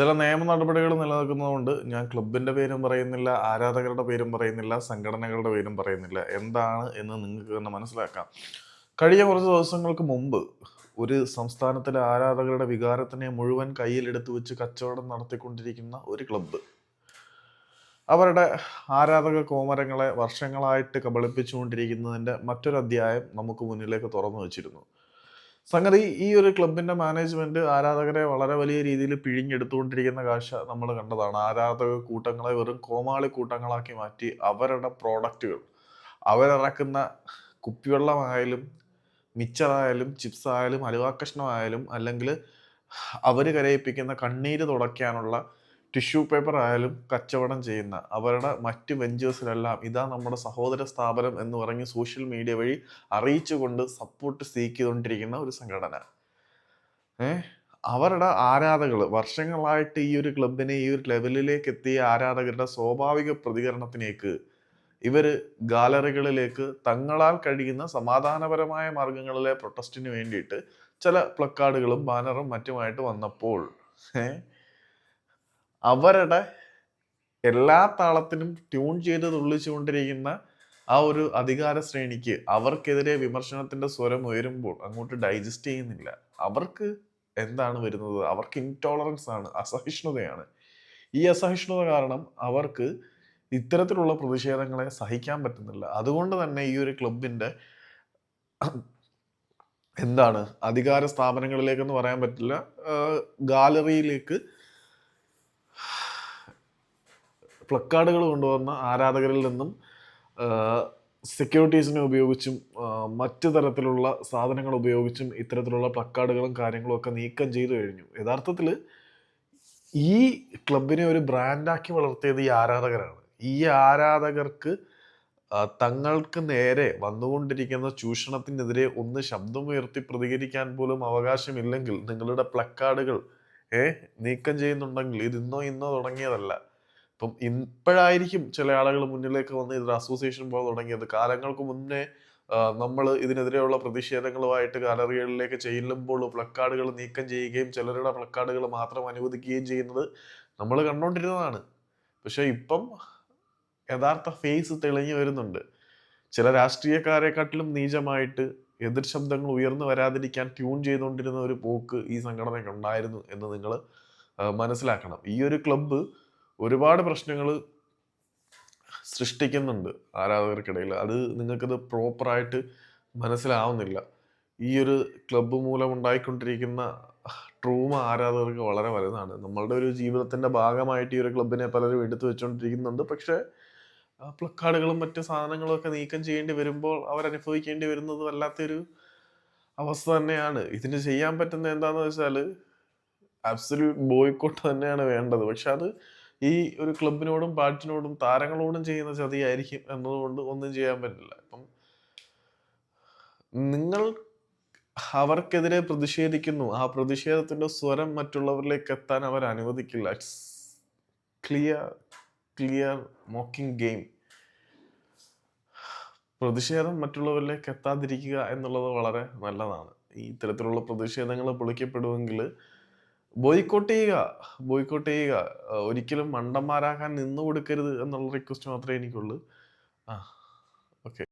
ചില നിയമ നടപടികൾ നിലനിൽക്കുന്നതുകൊണ്ട് ഞാൻ ക്ലബിന്റെ പേരും പറയുന്നില്ല ആരാധകരുടെ പേരും പറയുന്നില്ല സംഘടനകളുടെ പേരും പറയുന്നില്ല. എന്താണ് എന്ന് നിങ്ങൾക്ക് തന്നെ മനസ്സിലാക്കാം. കഴിഞ്ഞ കുറച്ച് ദിവസങ്ങൾക്ക് മുമ്പ് ഒരു സംസ്ഥാനത്തിലെ ആരാധകരുടെ വികാരത്തിനെ മുഴുവൻ കയ്യിലെടുത്ത് വെച്ച് കച്ചവടം നടത്തിക്കൊണ്ടിരിക്കുന്ന ഒരു ക്ലബ്ബ് അവരുടെ ആരാധക കോമരങ്ങളെ വർഷങ്ങളായിട്ട് കബളിപ്പിച്ചുകൊണ്ടിരിക്കുന്നതിന്റെ മറ്റൊരു അധ്യായം നമുക്ക് മുന്നിലേക്ക് തുറന്നു വച്ചിരുന്നു. സംഗതി ഈ ഒരു ക്ലബിന്റെ മാനേജ്മെന്റ് ആരാധകരെ വളരെ വലിയ രീതിയിൽ പിഴിഞ്ഞെടുത്തുകൊണ്ടിരിക്കുന്ന കാഴ്ച നമ്മൾ കണ്ടതാണ്. ആരാധക കൂട്ടങ്ങളെ വെറും കോമാളി കൂട്ടങ്ങളാക്കി മാറ്റി അവരുടെ പ്രോഡക്റ്റുകൾ അവരിറക്കുന്ന കുപ്പിവെള്ളമായാലും മിച്ചറായാലും ചിപ്സ് ആയാലും അലുവാക്കഷ്ണമായാലും അല്ലെങ്കിൽ അവർ കരയിപ്പിക്കുന്ന കണ്ണീര് തുടയ്ക്കാനുള്ള ടിഷ്യൂ പേപ്പർ ആയാലും കച്ചവടം ചെയ്യുന്ന അവരുടെ മറ്റ് വെഞ്ചേഴ്സിലെല്ലാം ഇതാ നമ്മുടെ സഹോദര സ്ഥാപനം എന്ന് പറഞ്ഞ് സോഷ്യൽ മീഡിയ വഴി അറിയിച്ചുകൊണ്ട് സപ്പോർട്ട് ചെയ്തുകൊണ്ടിരിക്കുന്ന ഒരു സംഘടന. ഏ? അവരുടെ ആരാധകൾ വർഷങ്ങളായിട്ട് ഈ ഒരു ക്ലബിനെ ഈ ഒരു ലെവലിലേക്ക് എത്തിയ ആരാധകരുടെ സ്വാഭാവിക പ്രതികരണത്തിലേക്ക് ഇവർ ഗാലറികളിലേക്ക് തങ്ങളാൽ കഴിയുന്ന സമാധാനപരമായ മാർഗങ്ങളിലെ പ്രൊട്ടസ്റ്റിന് വേണ്ടിയിട്ട് ചില പ്ലക്കാർഡുകളും ബാനറും മറ്റുമായിട്ട് വന്നപ്പോൾ ഏഹ് അവരുടെ എല്ലാ താളത്തിനും ട്യൂൺ ചെയ്ത് തുള്ളിച്ചുകൊണ്ടിരിക്കുന്ന ആ ഒരു അധികാര ശ്രേണിക്ക് അവർക്കെതിരെ വിമർശനത്തിന്റെ സ്വരം ഉയരുമ്പോൾ അങ്ങോട്ട് ഡൈജസ്റ്റ് ചെയ്യുന്നില്ല. അവർക്ക് എന്താണ് വരുന്നത്? അവർക്ക് ഇൻടോളറൻസ് ആണ് അസഹിഷ്ണുതയാണ്. ഈ അസഹിഷ്ണുത കാരണം അവർക്ക് ഇത്തരത്തിലുള്ള പ്രതിഷേധങ്ങളെ സഹിക്കാൻ പറ്റുന്നില്ല. അതുകൊണ്ട് തന്നെ ഈ ഒരു ക്ലബിന്റെ എന്താണ് അധികാര സ്ഥാപനങ്ങളിലേക്കെന്ന് പറയാൻ പറ്റില്ല ഗാലറിയിലേക്ക് പ്ലക്കാർഡുകൾ കൊണ്ടുവന്ന ആരാധകരിൽ നിന്നും സെക്യൂരിറ്റീസിനെ ഉപയോഗിച്ചും മറ്റ് തരത്തിലുള്ള സാധനങ്ങൾ ഉപയോഗിച്ചും ഇത്തരത്തിലുള്ള പ്ലക്കാർഡുകളും കാര്യങ്ങളും ഒക്കെ നീക്കം ചെയ്തു കഴിഞ്ഞു. യഥാർത്ഥത്തിൽ ഈ ക്ലബിനെ ഒരു ബ്രാൻഡാക്കി വളർത്തിയത് ഈ ആരാധകരാണ്. ഈ ആരാധകർക്ക് തങ്ങൾക്ക് നേരെ വന്നുകൊണ്ടിരിക്കുന്ന ചൂഷണത്തിനെതിരെ ഒന്ന് ശബ്ദമുയർത്തി പ്രതികരിക്കാൻ പോലും അവകാശമില്ലെങ്കിൽ നിങ്ങളുടെ പ്ലക്കാർഡുകൾ ഏ നീക്കം ചെയ്യുന്നുണ്ടെങ്കിൽ ഇത് ഇന്നോ ഇന്നോ തുടങ്ങിയതല്ല. ഇപ്പം ഇപ്പോഴായിരിക്കും ചില ആളുകൾ മുന്നിലേക്ക് വന്ന് ഇതൊരു അസോസിയേഷൻ പോലെ തുടങ്ങിയത്. കാലങ്ങൾക്ക് മുന്നേ നമ്മൾ ഇതിനെതിരെയുള്ള പ്രതിഷേധങ്ങളുമായിട്ട് ഗാലറികളിലേക്ക് ചെല്ലുമ്പോൾ പ്ലക്കാർഡുകൾ നീക്കം ചെയ്യുകയും ചിലരുടെ പ്ലക്കാർഡുകൾ മാത്രം അനുവദിക്കുകയും ചെയ്യുന്നത് നമ്മൾ കണ്ടുകൊണ്ടിരുന്നതാണ്. പക്ഷേ ഇപ്പം യഥാർത്ഥ ഫേസ് തെളിഞ്ഞു വരുന്നുണ്ട്. ചില രാഷ്ട്രീയക്കാരെക്കാട്ടിലും നീചമായിട്ട് എതിർ ശബ്ദങ്ങൾ ഉയർന്നു വരാതിരിക്കാൻ ട്യൂൺ ചെയ്തുകൊണ്ടിരുന്ന ഒരു പോക്ക് ഈ സംഘടനയ്ക്ക് ഉണ്ടായിരുന്നു എന്ന് നിങ്ങൾ മനസ്സിലാക്കണം. ഈ ഒരു ക്ലബ്ബ് ഒരുപാട് പ്രശ്നങ്ങൾ സൃഷ്ടിക്കുന്നുണ്ട് ആരാധകർക്കിടയിൽ. അത് നിങ്ങൾക്കത് പ്രോപ്പറായിട്ട് മനസ്സിലാവുന്നില്ല. ഈ ഒരു ക്ലബ്ബ് മൂലം ഉണ്ടായിക്കൊണ്ടിരിക്കുന്ന ട്രൂമ ആരാധകർക്ക് വളരെ വലുതാണ്. നമ്മളുടെ ഒരു ജീവിതത്തിന്റെ ഭാഗമായിട്ട് ഈ ഒരു ക്ലബിനെ പലരും എടുത്തു വെച്ചുകൊണ്ടിരിക്കുന്നുണ്ട് പക്ഷേ പ്ലക്കാർഡുകളും മറ്റു സാധനങ്ങളും ഒക്കെ നീക്കം ചെയ്യേണ്ടി വരുമ്പോൾ അവരനുഭവിക്കേണ്ടി വരുന്നത് വല്ലാത്തൊരു അവസ്ഥ തന്നെയാണ്. ഇതിന് ചെയ്യാൻ പറ്റുന്ന എന്താണെന്ന് വെച്ചാൽ അബ്സല്യൂട്ട് ബോയ്ക്കോട്ട് തന്നെയാണ് വേണ്ടത്. പക്ഷെ അത് ഈ ഒരു ക്ലബിനോടും പാട്ടിനോടും താരങ്ങളോടും ചെയ്യുന്ന ചതിയായിരിക്കും എന്നതുകൊണ്ട് ഒന്നും ചെയ്യാൻ പറ്റില്ല. ഇപ്പം നിങ്ങൾ അവർക്കെതിരെ പ്രതിഷേധിക്കുന്നു. ആ പ്രതിഷേധത്തിന്റെ സ്വരം മറ്റുള്ളവരിലേക്ക് എത്താൻ അവർ അനുവദിക്കില്ല. ക്ലിയർ ക്ലിയർ മോക്കിംഗ് ഗെയിം പ്രതിഷേധം മറ്റുള്ളവരിലേക്ക് എത്താതിരിക്കുക എന്നുള്ളത് വളരെ നല്ലതാണ്. ഈ ഇത്തരത്തിലുള്ള പ്രതിഷേധങ്ങൾ പൊളിക്കപ്പെടുമെങ്കിൽ ബോയ്ക്കോട്ട് ചെയ്യുക. ബോയ്ക്കോട്ട് ചെയ്യുക. ഒരിക്കലും മണ്ടന്മാരാകാൻ നിന്നു കൊടുക്കരുത് എന്നുള്ള റിക്വസ്റ്റ് മാത്രമേ എനിക്കുള്ളൂ. ആ ഓക്കെ